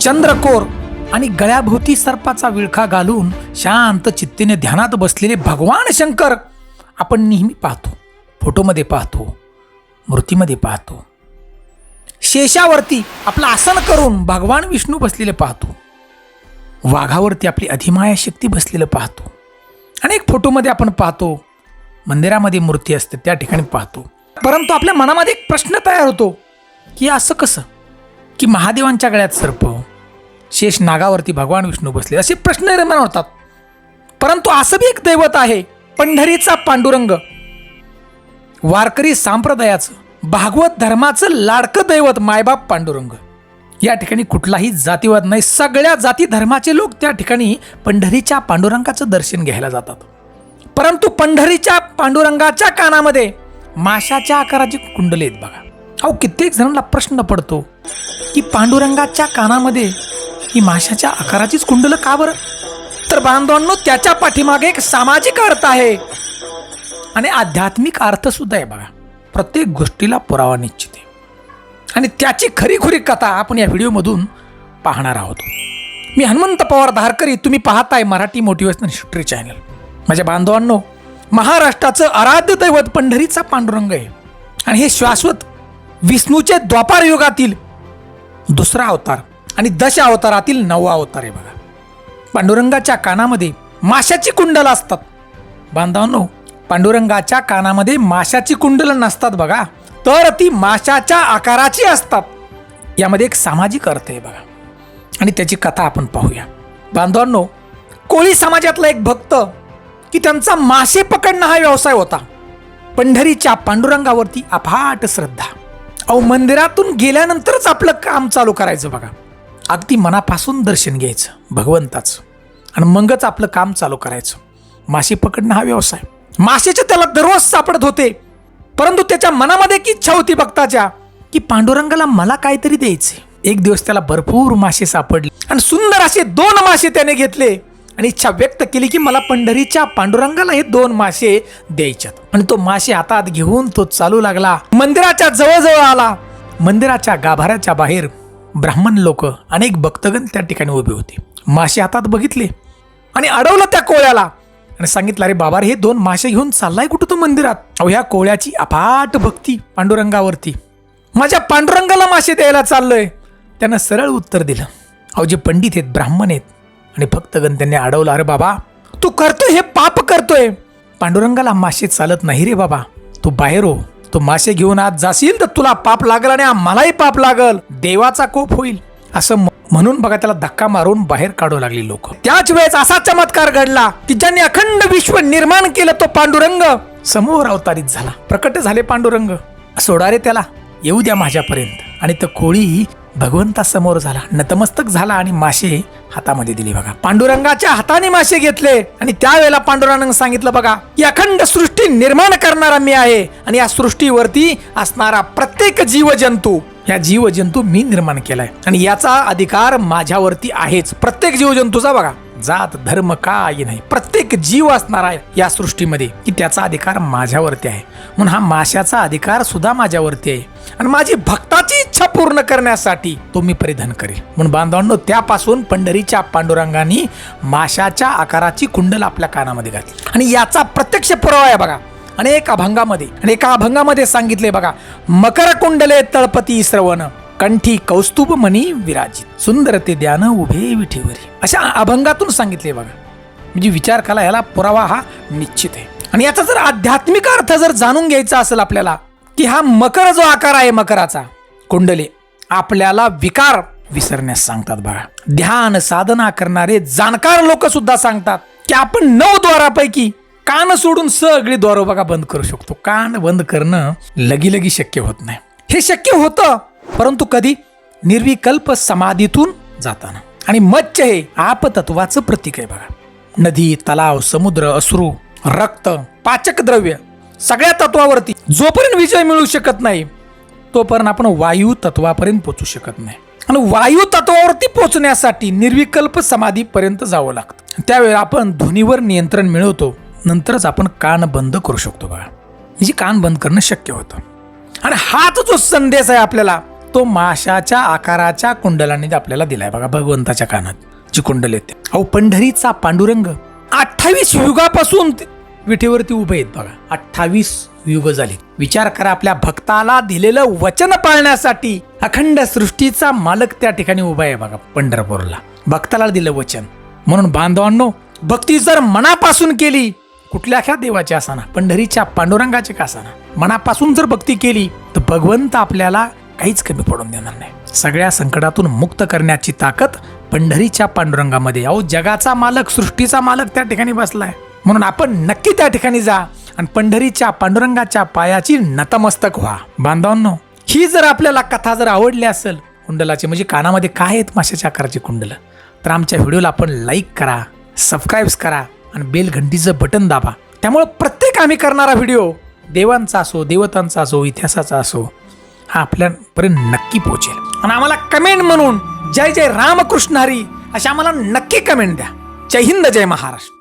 चंद्रकोर आणि गळ्याभोवती सर्पाचा विळखा घालून शांत चित्तेने ध्यानात बसलेले भगवान शंकर आपण नेहमी पाहतो. फोटोमध्ये पाहतो. मूर्तीमध्ये पाहतो. शेषावरती आपलं आसन करून भगवान विष्णू बसलेले पाहतो. वाघावरती आपली अधिमाया शक्ती बसलेलं पाहतो. अनेक फोटोमध्ये आपण पाहतो. मंदिरामध्ये मूर्ती असते त्या ठिकाणी पाहतो. परंतु आपल्या मनामध्ये एक प्रश्न तयार होतो की असं कसं? की महादेवांच्या गळ्यात सर्प शेष नागावरती भगवान विष्णू बसले. असे प्रश्न निर्माण होतात. परंतु असं बी एक दैवत आहे पंढरीचा पांडुरंग. वारकरी संप्रदायाचं भागवत धर्माचं लाडकं दैवत मायबाप पांडुरंग. या ठिकाणी कुठलाही जातीवाद नाही. सगळ्या जाती धर्माचे लोक त्या ठिकाणी पंढरीच्या पांडुरंगाचं दर्शन घ्यायला जातात. परंतु पंढरीच्या पांडुरंगाच्या कानामध्ये माशाच्या आकाराची कुंडले आहेत बघा. अहो कित्येक जणांना प्रश्न पडतो की पांडुरंगाच्या कानामध्ये ही माशाच्या आकाराचीच कुंडलं का बरं? तर बांधवांनो त्याच्या पाठीमागे एक सामाजिक अर्थ आहे. आणि आध्यात्मिक अर्थ सुद्धा आहे बघा. प्रत्येक गोष्टीला पुरावा निश्चित आहे. आणि त्याची खरीखुरी कथा आपण या व्हिडिओमधून पाहणार आहोत. मी हनुमंत पवार धारकरी तुम्ही पाहताय मराठी मोटिवेशनल हिस्ट्री चॅनल. माझ्या बांधवांनो महाराष्ट्राचं आराध्य दैवत पंढरीचा पांडुरंग आहे. आणि हे शाश्वत विष्णूचे द्वापार युगातील दुसरा अवतार. आणि दश अवतारातील नववा अवतार आहे बघा. पांडुरंगाच्या कानामध्ये माशाची कुंडल असतात. बांधवांनो पांडुरंगाच्या कानामध्ये माशाची कुंडलं नसतात बघा. तर ती माशाच्या आकाराची असतात. यामध्ये एक सामाजिक अर्थ आहे बघा. आणि त्याची कथा आपण पाहूया. बांधवांनो कोळी समाजातला एक भक्त की त्यांचा मासे पकडणं हा व्यवसाय होता. पंढरीच्या पांडुरंगावरती अफाट श्रद्धा. अहो मंदिरातून गेल्यानंतरच आपलं काम चालू करायचं बघा. अगदी मनापासून दर्शन घ्यायचं भगवंताचं. आणि मगच आपलं काम चालू करायचं. मासे पकडणं हा व्यवसाय. मासेचे त्याला दररोज सापडत होते. परंतु त्याच्या मनामध्ये एक इच्छा होती भक्ताच्या की पांडुरंगाला मला काहीतरी द्यायचे एक दिवस त्याला भरपूर मासे सापडले. आणि सुंदर असे दोन मासे त्याने घेतले. आणि इच्छा व्यक्त केली की मला पंढरीच्या पांडुरंगाला हे दोन मासे द्यायच्यात. आणि तो मासे हातात घेऊन तो चालू लागला. मंदिराच्या जवळजवळ आला. मंदिराच्या गाभाऱ्याच्या बाहेर ब्राह्मण लोक अनेक भक्तगण त्या ठिकाणी उभे होते. मासे हातात बघितले आणि अडवलं त्या कोळ्याला. आणि सांगितलं अरे बाबा रे, हे दोन मासे घेऊन चाललाय कुठं तो मंदिरात? अहो ह्या कोळ्याची अफाट भक्ती पांडुरंगावरती. माझ्या पांडुरंगाला मासे द्यायला चाललोय. त्यानं सरळ उत्तर दिलं अहो जे पंडित आहेत ब्राह्मण आहेत आणि भक्तगण त्यांनी अडवलं अरे बाबा तू करतोय हे पाप करतोय. पांडुरंगाला मासे चालत नाही रे बाबा तू बाहेर हो. तू मासे घेऊन आज जाशील तर तुला पाप लागल आणि आम्हालाही पाप लागल. देवाचा कोप होईल. असं म- म्हणून बघा त्याला धक्का मारून बाहेर काढू लागली लोक. त्याच वेळेस असा चमत्कार घडला की ज्यांनी अखंड विश्व निर्माण केलं तो पांडुरंग समोर अवतारित झाला. प्रकट झाले पांडुरंग. सोडा रे त्याला येऊ द्या माझ्यापर्यंत. आणि तो कोळी भगवंता समोर झाला. नतमस्तक झाला आणि मासे हातामध्ये दिली बघा. पांडुरंगाच्या हाताने मासे घेतले. आणि त्यावेळेला पांडुरंगानं सांगितलं बघा की अखंड सृष्टी निर्माण करणारा मी आहे. आणि या सृष्टीवरती असणारा प्रत्येक जीवजंतू या जीवजंतू मी निर्माण केलाय. आणि याचा अधिकार माझ्यावरती आहेच. प्रत्येक जीवजंतूचा बघा. जात धर्म काय नाही प्रत्येक जीव असणार आहे या सृष्टीमध्ये की त्याचा अधिकार माझ्यावरती आहे. म्हणून हा माशाचा अधिकार सुद्धा माझ्यावरती आहे. आणि माझी भक्ताची इच्छा पूर्ण करण्यासाठी तो मी परिधान करेल. म्हणून बांधवांनो त्यापासून पंढरीच्या पांडुरंगाने माशाच्या आकाराची कुंडल आपल्या कानामध्ये घातली. आणि याचा प्रत्यक्ष पुरावा आहे बघा. अनेक अभंगामध्ये आणि एका अभंगामध्ये सांगितले बघा मकर कुंडले तळपती श्रवण. कंठी कौस्तुभ मनी विराजित. सुंदर ते ध्यान उभे विठेवरी. अशा अभंगातून सांगितले बघा. म्हणजे विचार कला याला पुरावा हा निश्चित आहे. आणि याचा जर आध्यात्मिक अर्थ जर जाणून घ्यायचा असेल आपल्याला की हा मकर जो आकार आहे मकराचा कुंडले आपल्याला विकार विसरण्यास सांगतात बघा ध्यान साधना करणारे जाणकार लोक सुद्धा सांगतात की आपण नऊ द्वारापैकी कान सोडून सगळी द्वार बघा बंद करू शकतो. कान बंद करणं लगी लगी शक्य होत नाही. हे शक्य होतं परंतु कधी निर्विकल्प समाधीतून जाताना. आणि मच्छ हे आपतत्वाचं प्रतीक आहे बघा. नदी तलाव समुद्र अश्रू रक्त पाचक द्रव्य सगळ्या तत्वावरती जोपर्यंत विजय मिळू शकत नाही तोपर्यंत आपण वायू तत्वापर्यंत पोचू शकत नाही. आणि वायू तत्वावरती पोचण्यासाठी निर्विकल्प समाधीपर्यंत जावं लागतं. त्यावेळी आपण ध्वनीवर नियंत्रण मिळवतो नंतरच आपण कान बंद करू शकतो बघा. म्हणजे कान बंद करणं शक्य होतं. आणि हाच जो संदेश आहे आपल्याला तो माशाच्या आकाराच्या कुंडलाने आपल्याला दिलाय बघा भगवंताच्या कानात जी कुंडल येते अहो पंढरीचा पांडुरंग अठ्ठावीस युगापासून ते विठेवरती उभे आहेत बघा. अठ्ठावीस युग झाले. विचार करा आपल्या भक्ताला दिलेलं वचन पाळण्यासाठी अखंड सृष्टीचा मालक त्या ठिकाणी उभा आहे बघा पंढरपूरला. भक्ताला दिलं वचन. म्हणून बांधवांनो भक्ती जर मनापासून केली कुठल्याख्या देवाची असाना पंढरीच्या पांडुरंगाची का असाना मनापासून जर भक्ती केली तर भगवंत आपल्याला काहीच कमी पडून देणार नाही. सगळ्या संकटातून मुक्त करण्याची ताकद पंढरीच्या पांडुरंगामध्ये. अहो जगाचा मालक सृष्टीचा मालक त्या ठिकाणी बसलाय. म्हणून आपण नक्की त्या ठिकाणी जा आणि पंढरीच्या पांडुरंगाच्या पायाची नतमस्तक व्हा. बांधवांनो ही जर आपल्याला कथा जर आवडली असेल कुंडलाची म्हणजे कानामध्ये काय आहेत माशाच्या आकाराची कुंडलं तर आमच्या व्हिडिओला आपण लाईक करा सबस्क्राईब्स करा आणि बेल घंटीचं बटन दाबा. त्यामुळे प्रत्येक आम्ही करणारा व्हिडिओ देवांचा असो देवतांचा असो इतिहासाचा असो हा आपल्यापर्यंत नक्की पोहोचेल. आणि आम्हाला कमेंट म्हणून जय जय रामकृष्ण हरी अशी आम्हाला नक्की कमेंट द्या. जय हिंद जय महाराष्ट्र.